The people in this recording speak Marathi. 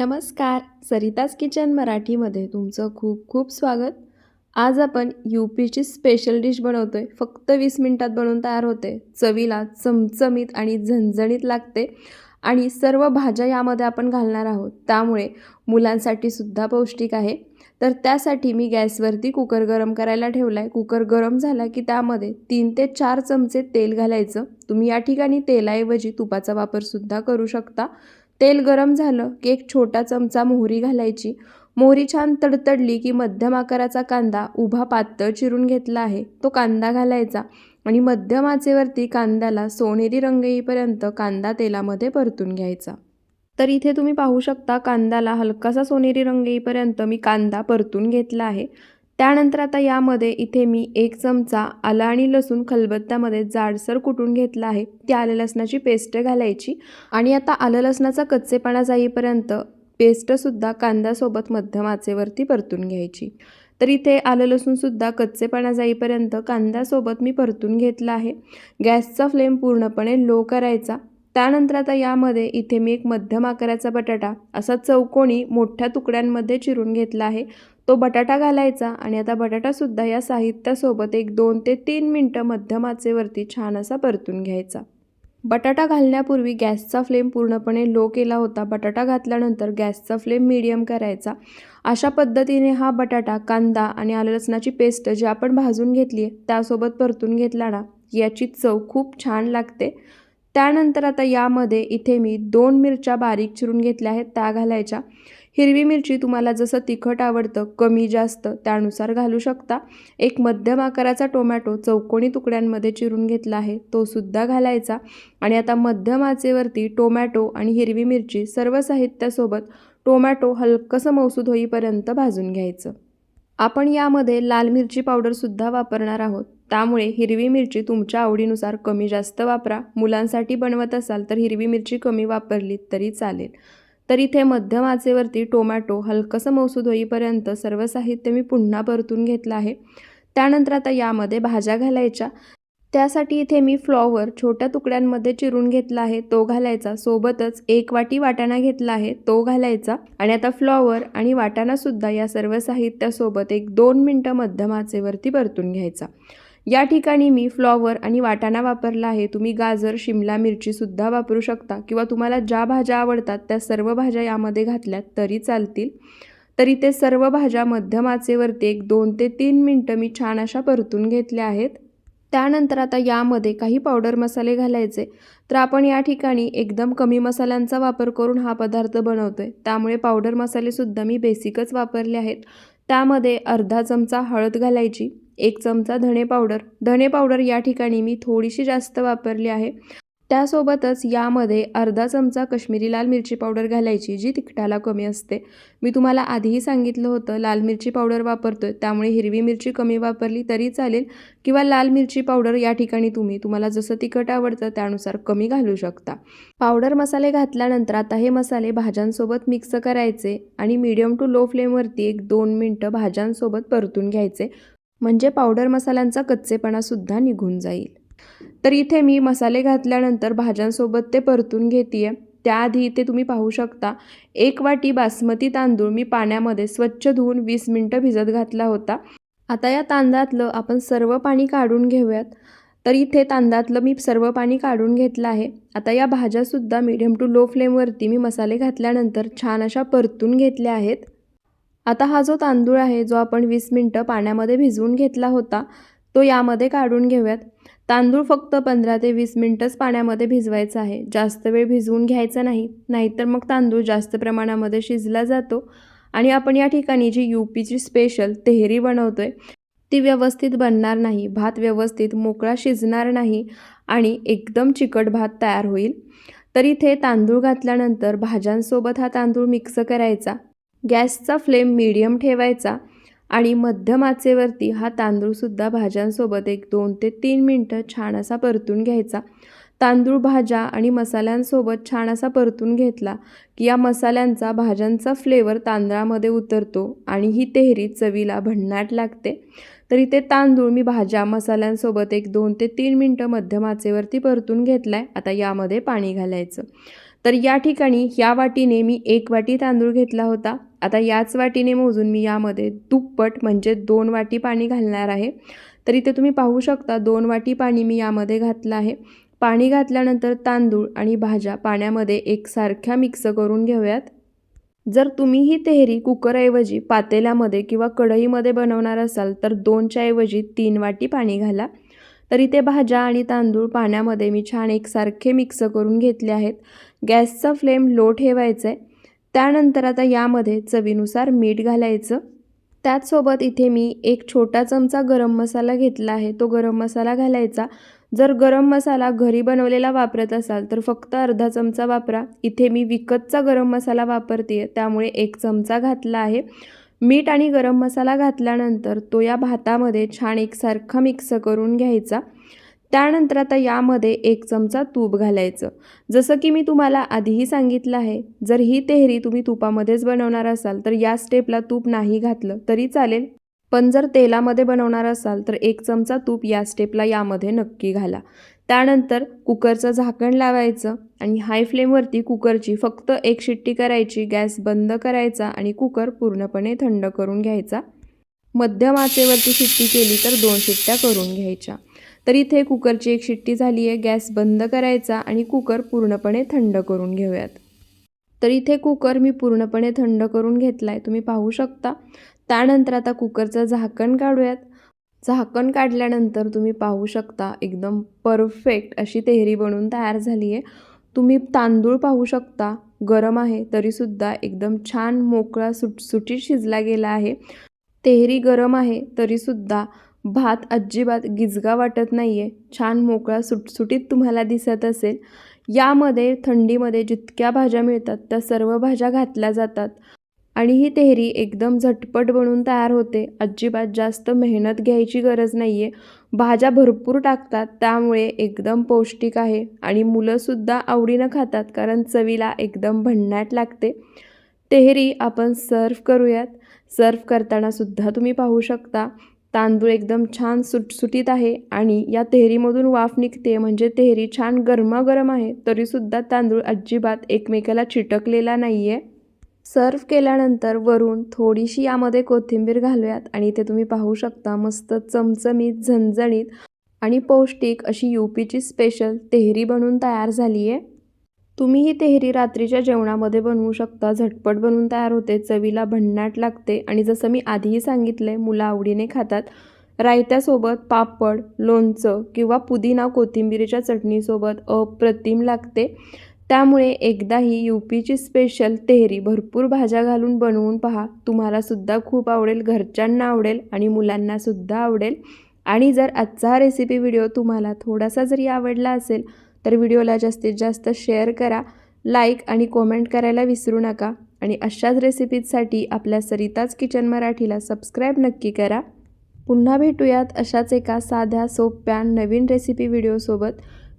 नमस्कार. सरिताज किचन मराठीमध्ये तुमचं खूप खूप स्वागत. आज आपण यू पीची स्पेशल डिश बनवतो आहे फक्त वीस मिनटात बनवून तयार होते. चवीला चमचमीत आणि झणझणीत लागते आणि सर्व भाज्या यामध्ये आपण घालणार आहोत. त्यामुळे मुलांसाठी सुद्धा पौष्टिक आहे. तर त्यासाठी मी गॅसवरती कुकर गरम करायला ठेवला आहे कुकर गरम झाला की त्यामध्ये तीन ते चार चमचे तेल घालायचं. तुम्ही या ठिकाणी तेलाऐवजी तुपाचा वापरसुद्धा करू शकता. तेल गरम झालं की एक छोटा चमचा मोहरी घालायची. मोहरी छान तडतडली की मध्यम आकाराचा कांदा उभा पातळ चिरून घेतला आहे. तो कांदा घालायचा आणि मध्यम आचेवरती कांद्याला सोनेरी रंग येईपर्यंत कांदा तेलामध्ये परतून घ्यायचा. तर इथे तुम्ही पाहू शकता कांद्याला हलकासा सोनेरी रंग येईपर्यंत मी कांदा परतून घेतला आहे. त्यानंतर आता यामध्ये इथे मी एक चमचा आलं आणि लसूण खलबत्त्यामध्ये जाडसर कुटून घेतला आहे. ती आलं लसणाची पेस्ट घालायची आणि आता आलं लसणाचा कच्चेपणा जाईपर्यंत पेस्टसुद्धा कांद्यासोबत मध्यम आचेवरती परतून घ्यायची. तर इथे आलं लसूणसुद्धा कच्चेपणा जाईपर्यंत कांद्यासोबत मी परतून घेतला आहे. गॅसचा फ्लेम पूर्णपणे लो करायचा. त्यानंतर आता यामध्ये इथे मी एक मध्यम आकाराचा बटाटा असा चौकोनी मोठ्या तुकड्यांमध्ये चिरून घेतला आहे. तो बटाटा घालायचा आणि आता बटाटासुद्धा या साहित्यासोबत एक दोन ते तीन मिनटं मध्यम आचेवरती छान असा परतून घ्यायचा. बटाटा घालण्यापूर्वी गॅसचा फ्लेम पूर्णपणे लो केला होता. बटाटा घातल्यानंतर गॅसचा फ्लेम मीडियम करायचा. अशा पद्धतीने हा बटाटा कांदा आणि आलं लसणाची पेस्ट जी आपण भाजून घेतली आहे त्यासोबत परतून घेतला ना याची चव खूप छान लागते. त्यानंतर आता यामध्ये इथे मी दोन मिरच्या बारीक चिरून घेतल्या आहेत त्या घालायच्या. हिरवी मिरची तुम्हाला जसं तिखट आवडतं कमी जास्त त्यानुसार घालू शकता. एक मध्यम आकाराचा टोमॅटो चौकोनी तुकड्यांमध्ये चिरून घेतला आहे तो सुद्धा घालायचा. आणि आता मध्यम आचेवरती टोमॅटो आणि हिरवी मिरची सर्व साहित्यासोबत टोमॅटो हलकंसं मौसूद होईपर्यंत भाजून घ्यायचं. आपण यामध्ये लाल मिरची पावडरसुद्धा वापरणार आहोत. त्यामुळे हिरवी मिरची तुमच्या आवडीनुसार कमी जास्त वापरा. मुलांसाठी बनवत असाल तर हिरवी मिरची कमी वापरली तरी चालेल. तर इथे मध्यम आचेवरती टोमॅटो हलकंसं मौसूद होईपर्यंत सर्व साहित्य मी पुन्हा परतून घेतलं आहे. त्यानंतर आता यामध्ये भाज्या घालायच्या. त्यासाठी इथे मी फ्लॉवर छोट्या तुकड्यांमध्ये चिरून घेतला आहे. तो घालायचा. सोबतच एक वाटी वाटाणा घेतला आहे. तो घालायचा. आणि आता फ्लॉवर आणि वाटाणासुद्धा या सर्व साहित्यासोबत एक दोन मिनटं मध्यम आचेवरती परतून घ्यायचा. या ठिकाणी मी फ्लॉवर आणि वाटाणा वापरला आहे. तुम्ही गाजर शिमला मिरचीसुद्धा वापरू शकता किंवा तुम्हाला ज्या भाज्या आवडतात त्या सर्व भाज्या यामध्ये घातल्यात तरी चालतील. तरी ते सर्व भाज्या मध्यम आचेवरती एक दोन ते तीन मिनटं मी छान अशा परतून घेतल्या आहेत. त्यानंतर आता यामध्ये काही पावडर मसाले घालायचे. तर आपण या ठिकाणी एकदम कमी मसाल्यांचा वापर करून हा पदार्थ बनवतो आहे त्यामुळे पावडर मसालेसुद्धा मी बेसिकच वापरले आहेत. त्यामध्ये अर्धा चमचा हळद घालायची. एक चमचा धणे पावडर. धणे पावडर या ठिकाणी मी थोडीशी जास्त वापरली आहे. त्यासोबतच यामध्ये अर्धा चमचा कश्मीरी लाल मिरची पावडर घालायची जी तिखटाला कमी असते. मी तुम्हाला आधीही सांगितलं होतं लाल मिरची पावडर वापरतो आहे त्यामुळे हिरवी मिरची कमी वापरली तरी चालेल किंवा लाल मिरची पावडर या ठिकाणी तुम्ही तुम्हाला जसं तिखट आवडतं त्यानुसार कमी घालू शकता. पावडर मसाले घातल्यानंतर आता हे मसाले भाज्यांसोबत मिक्स करायचे आणि मीडियम टू लो फ्लेमवरती एक दोन मिनटं भाज्यांसोबत परतून घ्यायचे. म्हणजे पावडर मसाल्यांचा कच्चेपणासुद्धा निघून जाईल. तर इथे मी मसाले घातल्यानंतर भाज्यांसोबत ते परतून घेते आहे त्याआधी इथे तुम्ही पाहू शकता एक वाटी बासमती तांदूळ मी पाण्यामध्ये स्वच्छ धुवून वीस मिनटं भिजत घातला होता. आता या तांदळातलं आपण सर्व पाणी काढून घेऊयात. तर इथे तांदळातलं मी सर्व पाणी काढून घेतलं आहे. आता या भाज्यासुद्धा मीडियम टू लो फ्लेमवरती मी मसाले घातल्यानंतर छान अशा परतून घेतल्या आहेत. आता हा जो तांदूळ आहे जो आपण वीस मिनटं पाण्यामध्ये भिजवून घेतला होता तो यामध्ये काढून घेऊयात. तांदूळ फक्त पंधरा ते वीस मिनटंच पाण्यामध्ये भिजवायचा आहे. जास्त वेळ भिजवून घ्यायचा नाही नाहीतर मग तांदूळ जास्त प्रमाणामध्ये शिजला जातो. आणि आपण या ठिकाणी जी यू पीची स्पेशल तेहरी बनवतो आहे ती व्यवस्थित बनणार नाही. भात व्यवस्थित मोकळा शिजणार नाही आणि एकदम चिकट भात तयार होईल. तर इथे तांदूळ घातल्यानंतर भाज्यांसोबत हा तांदूळ मिक्स करायचा. गॅसचा फ्लेम मीडियम ठेवायचा आणि मध्यम आचेवरती हा तांदूळसुद्धा भाज्यांसोबत एक दोन ते तीन मिनटं छान असा परतून घ्यायचा. तांदूळ भाज्या आणि मसाल्यांसोबत छान असा परतून घेतला की या मसाल्यांचा भाज्यांचा फ्लेवर तांदळामध्ये उतरतो आणि ही तेहरी चवीला भन्नाट लागते. तर इथे तांदूळ मी भाज्या मसाल्यांसोबत एक दोन ते तीन मिनटं मध्यम आचेवरती परतून घेतला आहे आता यामध्ये पाणी घालायचं. तर या ठिकाणी या वाटीने मी एक वाटी तांदूळ घेतला होता. आता याच वाटीने मोजून मी यामध्ये दुप्पट म्हणजे दोन वाटी पाणी घालणार आहे. तर इथे तुम्ही पाहू शकता दोन वाटी पाणी मी यामध्ये घातलं आहे. पाणी घातल्यानंतर तांदूळ आणि भाज्या पाण्यामध्ये एकसारख्या मिक्स करून घेऊयात. जर तुम्ही ही तेहरी कुकरऐवजी पातेल्यामध्ये किंवा कढईमध्ये बनवणार असाल तर दोनच्या ऐवजी तीन वाटी पाणी घाला. तर इथे भाज्या आणि तांदूळ पाण्यामध्ये मी छान एकसारखे मिक्स करून घेतले आहेत. गॅसचा फ्लेम लो ठेवायचा आहे त्यानंतर आता यामध्ये चवीनुसार मीठ घालायचं. त्याचसोबत इथे मी एक छोटा चमचा गरम मसाला घेतला आहे. तो गरम मसाला घालायचा. जर गरम मसाला घरी बनवलेला वापरत असाल तर फक्त अर्धा चमचा वापरा. इथे मी विकतचा गरम मसाला वापरते त्यामुळे एक चमचा घातला आहे. मीठ आणि गरम मसाला घातल्यानंतर तो या भातामध्ये छान एकसारखा मिक्स करून घ्यायचा. त्यानंतर आता यामध्ये एक चमचा तूप घालायचं. जसं की मी तुम्हाला आधीही सांगितलं आहे जर ही तेहरी तुम्ही तुपामध्येच बनवणार असाल तर या स्टेपला तूप नाही घातलं तरी चालेल. पण जर तेलामध्ये बनवणार असाल तर एक चमचा तूप या स्टेपला यामध्ये नक्की घाला. त्यानंतर कुकरचं झाकण लावायचं आणि हाय फ्लेमवरती कुकरची फक्त एक शिट्टी करायची गॅस बंद करायचा आणि कुकर पूर्णपणे थंड करून घ्यायचा. मध्यम आचेवरती शिट्टी केली तर दोन शिट्ट्या करून घ्यायच्या. तर इथे कुकरची एक शिट्टी झाली आहे गॅस बंद करायचा आणि कुकर पूर्णपणे थंड करून घेऊयात. तर इथे कुकर मी पूर्णपणे थंड करून घेतला आहे तुम्ही पाहू शकता. त्यानंतर आता कुकरचं झाकण काढूयात. झाकण काढल्यानंतर तुम्ही पाहू शकता एकदम परफेक्ट अशी तेहरी बनून तयार झाली आहे तुम्ही तांदूळ पाहू शकता गरम आहे तरीसुद्धा एकदम छान मोकळा सुटसुटीत शिजला गेला आहे. तेहरी गरम आहे तरीसुद्धा भात अजिबात गिजगा वाटत नाही आहे छान मोकळा सुटसुटीत तुम्हाला दिसत असेल. यामध्ये थंडीमध्ये जितक्या भाज्या मिळतात त्या सर्व भाज्या घातल्या जातात. आणि ही तेहरी एकदम झटपट बनून तयार होते. अजिबात जास्त मेहनत घ्यायची गरज नाही आहे भाज्या भरपूर टाकतात त्यामुळे एकदम पौष्टिक आहे. आणि मुलंसुद्धा आवडीनं खातात कारण चवीला एकदम भन्नाट लागते. तेहरी आपण सर्व करूयात. सर्व करतानासुद्धा तुम्ही पाहू शकता. तांदूळ एकदम छान सुटसुटीत आहे आणि या तेहरीमधून वाफ निघते. म्हणजे तेहरी छान गरमागरम आहे तरीसुद्धा तांदूळ अजिबात एकमेकाला चिटकलेला नाही आहे सर्व केल्यानंतर वरून थोडीशी यामध्ये कोथिंबीर घालूयात आणि इथे तुम्ही पाहू शकता मस्त चमचमीत झणझणीत आणि पौष्टिक अशी यू पीची स्पेशल तेहरी बनून तयार झाली आहे तुम्ही ही तेहरी रात्रीच्या जेवणामध्ये बनवू शकता. झटपट बनवून तयार होते. चवीला भन्नाट लागते आणि जसं मी आधीही सांगितलं आहे मुलं आवडीने खातात. रायत्यासोबत पापड लोणचं किंवा पुदिना कोथिंबिरीच्या चटणीसोबत अप्रतिम लागते. त्यामुळे एकदा ही यू पीची स्पेशल तेहरी भरपूर भाज्या घालून बनवून पहा. तुम्हालासुद्धा खूप आवडेल घरच्यांना आवडेल आणि मुलांनासुद्धा आवडेल. आणि जर आजचा हा रेसिपी व्हिडिओ तुम्हाला थोडासा जरी आवडला असेल तर व्हिडिओला जास्तीत जास्त शेअर करा. लाईक आणि कॉमेंट करायला विसरू नका. आणि अशाच रेसिपीजसाठी आपल्या सरिताज किचन मराठीला सबस्क्राईब नक्की करा. पुन्हा भेटूयात अशाच एका साध्या सोप्या नवीन रेसिपी व्हिडिओसोबत